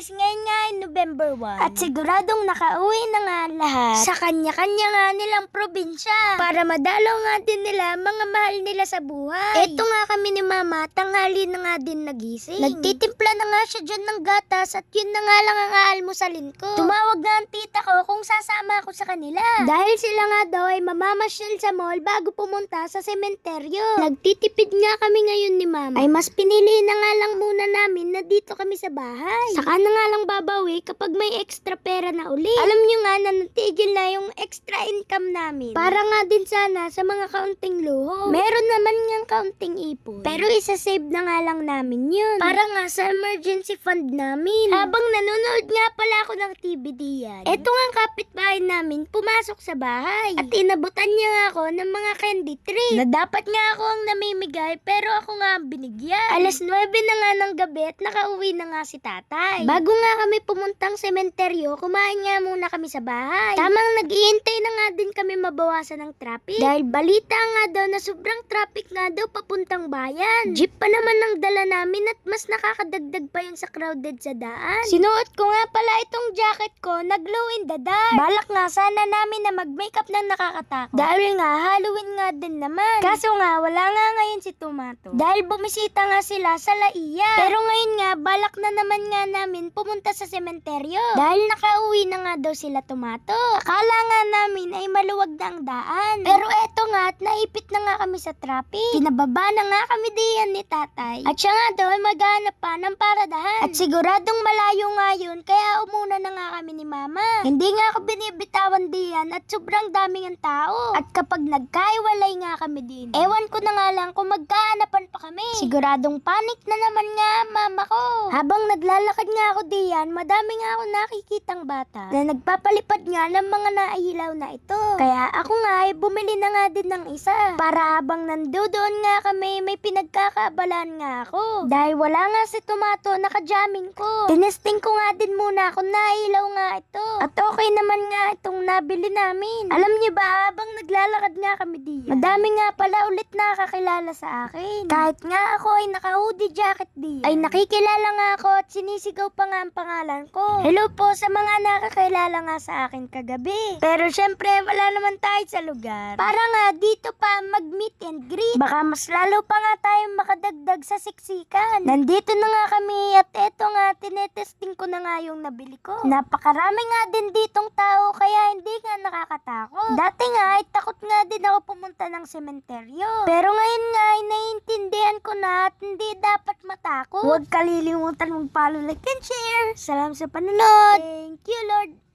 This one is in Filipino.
guys, ngayon nga ay November 1. At siguradong nakauwi na nga lahat sa kanya-kanya nga nilang probinsya. Para madalaw nga din nila mga mahal nila sa buhay. Eto nga kami ni mama, tanghali na nga din nagising. Nagtitimpla na nga siya dyan ng gatas at yun na nga lang ang aalmusalin ko. Tumawag nga ang tita ko kung sasama ako sa kanila. Dahil sila nga daw ay mamamasyal sa mall bago pumunta sa sementeryo. Nagtitipid nga kami ngayon ni mama. Ay mas pinili na nga lang muna namin na dito kami sa bahay. Saka na nga lang babawi kapag may extra pera na uli. Alam nyo nga na natigil na yung extra income namin. Para nga din sana sa mga kaunting luho. Meron naman ngang kaunting ipon. Pero isa-save na nga lang namin yun. Para nga sa emergency fund namin. Habang nanonood nga pala ako ng TV diyan. Eto nga kapitbahay namin pumasok sa bahay. At inabutan niya nga ako ng mga candy treat. Na dapat nga ako ang namimigay pero ako nga ang binigyan. Alas 9 na nga ng gabi at nakauwi na nga si tatay. Bago nga kami pumuntang sementeryo, kumain nga muna kami sa bahay. Tamang nag-iintay na nga din kami mabawasan ng traffic. Dahil balita nga daw na sobrang traffic nga daw papuntang bayan. Jeep pa naman ang dala namin at mas nakakadagdag pa yun sa crowded sa daan. Sinuot ko nga pala itong jacket ko na glow in the dark. Balak nga sana namin na mag-makeup ng nakakatakot. Dahil nga Halloween nga din naman. Kaso nga wala nga ngayon si Tomato. Dahil bumisita nga sila sa Laiya. Pero ngayon nga balak na naman nga namin pumunta sa sementeryo. Dahil nakauwi na nga daw sila Tomato. Akala nga namin ay maluwag na ang daan. Pero eto naipit na nga kami sa traffic. Pinababa na nga kami diyan ni tatay. At siya nga daw ay maghanap pa ng paradahan. At siguradong malayo nga yun kaya umuna na nga kami ni mama. Hindi nga ako binibitawan diyan at sobrang daming ang tao. At kapag nagkaiwalay nga kami din, ewan ko na nga lang kung magkahanapan pa kami. Siguradong panic na naman nga mama ko. Habang naglalakad nga ako diyan, madami nga ako nakikitang bata na nagpapalipad nga ng mga nailaw na ito. Kaya ako nga ay bumili na nga din ng isa. Para habang nandoon nga kami, may pinagkakabalan nga ako. Dahil wala nga si Tomato, nakajamming ko. Tinesting ko nga din muna kung nailaw nga ito. At okay naman nga itong nabili namin. Alam niyo ba, habang naglalakad nga kami diyan, madami nga pala ulit nakakilala sa akin. Kahit nga ako ay naka-hoodie jacket diyan, ay nakikilala nga ako at sinisigaw pa nga ang pangalan ko. Hello po sa mga nakakilala nga sa akin kagabi. Pero syempre, wala naman tayo sa lugar. Para nga dito pa mag-meet and greet. Baka mas lalo pa nga tayong makadagdag sa siksikan. Nandito na nga kami at eto nga, tinetesting ko na nga yung nabili ko. Napakarami nga din ditong tao kaya hindi nga nakakatakot. Dati nga ay takot nga din ako pumunta ng sementeryo. Pero ngayon nga ay naiintindihan ko na at hindi dapat matakot. Huwag kalilimutan mong follow, like, and share. Salamat sa panonood. Thank you, Lord.